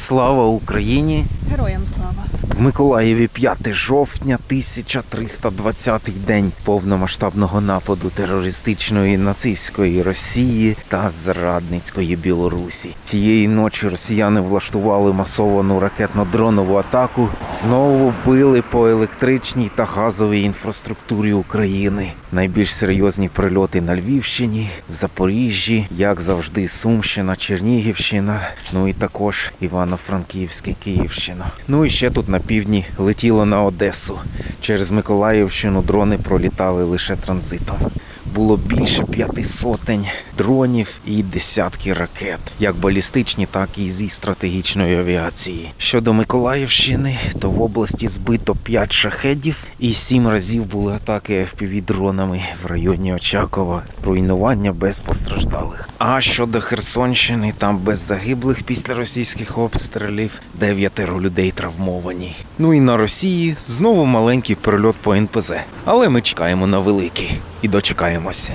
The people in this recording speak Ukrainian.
Слава Україні! Героям слава. В Миколаєві 5 жовтня 1320 день повномасштабного нападу терористичної нацистської Росії та зрадницької Білорусі. Цієї ночі росіяни влаштували масовану ракетно-дронову атаку. Знову били по електричній та газовій інфраструктурі України. Найбільш серйозні прильоти на Львівщині, в Запоріжжі, як завжди, Сумщина, Чернігівщина, ну і також Івано-Франківське, Київщина. Ну і ще тут на півдні летіло на Одесу. Через Миколаївщину дрони пролітали лише транзитом. Було більше п'яти сотень дронів і десятки ракет, як балістичні, так і зі стратегічної авіації. Щодо Миколаївщини, то в області збито 5 шахедів і 7 разів були атаки fpv дронами в районі Очакова. Руйнування без постраждалих. А щодо Херсонщини, там без загиблих після російських обстрілів дев'ятеро людей травмовані. Ну і на Росії знову маленький прильот по НПЗ. Але ми чекаємо на великий і дочекаємося.